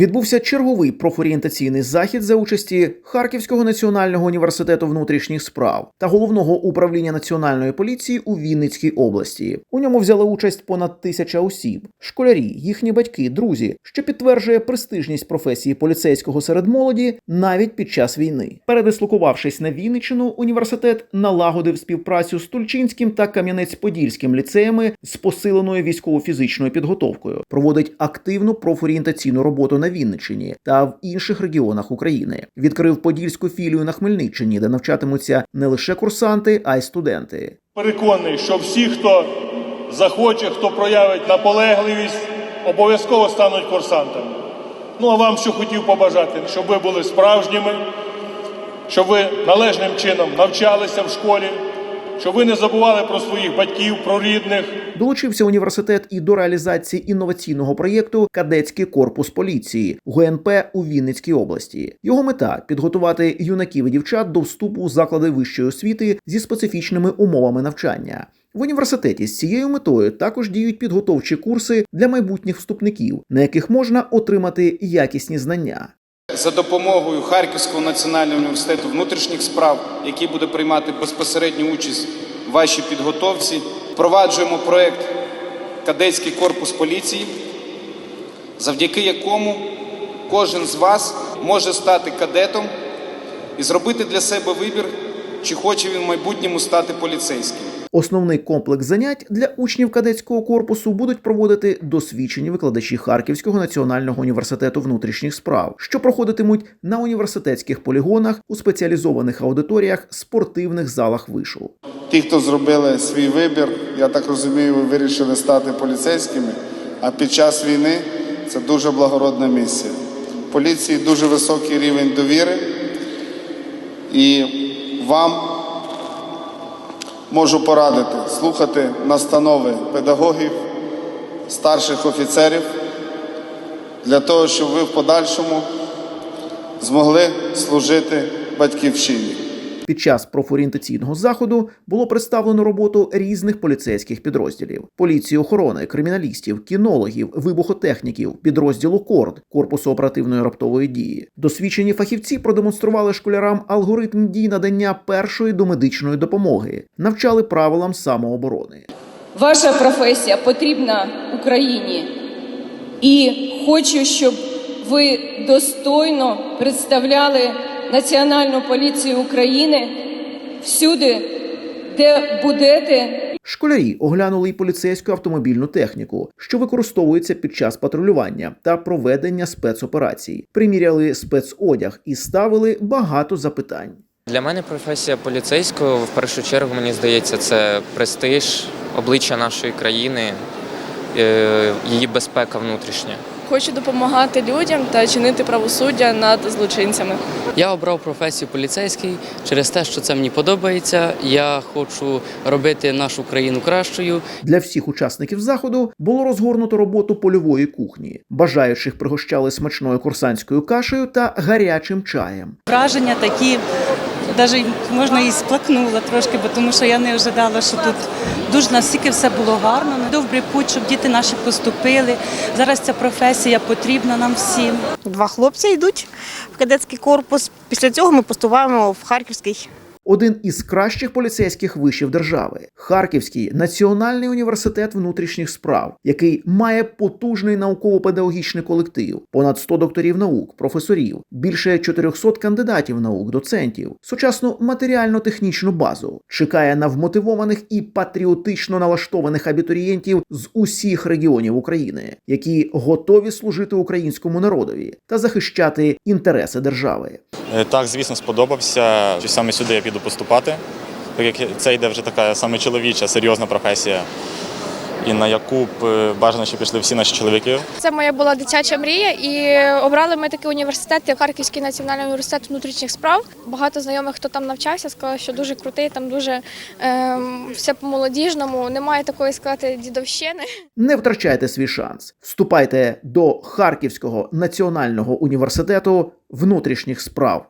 відбувся черговий профорієнтаційний захід за участі Харківського національного університету внутрішніх справ та головного управління національної поліції у Вінницькій області. У ньому взяли участь понад тисяча осіб, школярі, їхні батьки, друзі, що підтверджує престижність професії поліцейського серед молоді навіть під час війни. Передислокувавшись на Вінниччину, університет налагодив співпрацю з Тульчинським та Кам'янець-Подільським ліцеями з посиленою військово-фізичною підготовкою, проводить активну профорієнтаційну роботу на Вінниччині та в інших регіонах України. Відкрив подільську філію на Хмельниччині, де навчатимуться не лише курсанти, а й студенти. Переконаний, що всі, хто захоче, хто проявить наполегливість, обов'язково стануть курсантами. Ну а вам що хотів побажати, щоб ви були справжніми, щоб ви належним чином навчалися в школі, щоб ви не забували про своїх батьків, про рідних. Долучився університет і до реалізації інноваційного проєкту Кадетський корпус поліції ГУНП у Вінницькій області. Його мета підготувати юнаків і дівчат до вступу у заклади вищої освіти зі специфічними умовами навчання. В університеті з цією метою також діють підготовчі курси для майбутніх вступників, на яких можна отримати якісні знання. За допомогою Харківського національного університету внутрішніх справ, який буде приймати безпосередню участь в вашій підготовці, впроваджуємо проект Кадетський корпус поліції, завдяки якому кожен з вас може стати кадетом і зробити для себе вибір, чи хоче він в майбутньому стати поліцейським. Основний комплекс занять для учнів кадетського корпусу будуть проводити досвідчені викладачі Харківського національного університету внутрішніх справ, що проходитимуть на університетських полігонах у спеціалізованих аудиторіях, спортивних залах вишу. Ті, хто зробили свій вибір, я так розумію, ви вирішили стати поліцейськими. А під час війни це дуже благородна місія. Поліції дуже високий рівень довіри, і вам можу порадити слухати настанови педагогів, старших офіцерів для того, щоб ви в подальшому змогли служити батьківщині. Під час профорієнтаційного заходу було представлено роботу різних поліцейських підрозділів: поліції охорони, криміналістів, кінологів, вибухотехніків, підрозділу КОРД корпусу оперативної раптової дії. Досвідчені фахівці продемонстрували школярам алгоритм дій надання першої домедичної допомоги, навчали правилам самооборони. Ваша професія потрібна Україні. І хочу, щоб ви достойно представляли Національну поліцію України всюди, де будете Школярі оглянули й поліцейську автомобільну техніку, що використовується під час патрулювання та проведення спецоперацій, приміряли спецодяг і ставили багато запитань. Для мене професія поліцейського в першу чергу мені здається це престиж, обличчя нашої країни, е, її безпека внутрішня. Хочу допомагати людям та чинити правосуддя над злочинцями. Я обрав професію поліцейський через те, що це мені подобається. Я хочу робити нашу країну кращою. Для всіх учасників заходу було розгорнуто роботу польової кухні. Бажаючих пригощали смачною курсантською кашею та гарячим чаєм. враження такі, навіть можна і сплакнула трошки, бо тому що я не ожидала, що тут дуже настільки все було гарно. Добрий путь, щоб діти наші поступили. Зараз ця професія потрібна нам всім. Два хлопці йдуть в кадетський корпус. Після цього ми поступаємо в Харківський. Один із кращих поліцейських вишів держави Харківський національний університет внутрішніх справ, який має потужний науково-педагогічний колектив, понад 100 докторів наук, професорів, більше 400 кандидатів наук, доцентів, сучасну матеріально-технічну базу, чекає на вмотивованих і патріотично налаштованих абітурієнтів з усіх регіонів України, які готові служити українському народові та захищати інтереси держави. Е, Так, звісно, сподобався. Чи Саме сюди я піду поступати, так як це йде вже така саме чоловіча, серйозна професія. І на яку б е, бажано, щоб пішли всі наші чоловіки. Це моя була дитяча мрія, і обрали ми такий університет, як Харківський національний університет внутрішніх справ. Багато знайомих, хто там навчався, сказали, що дуже крутий, там дуже ем, все по-молодіжному, немає такої сказати дідовщини. Не втрачайте свій шанс. Вступайте до Харківського національного університету внутрішніх справ.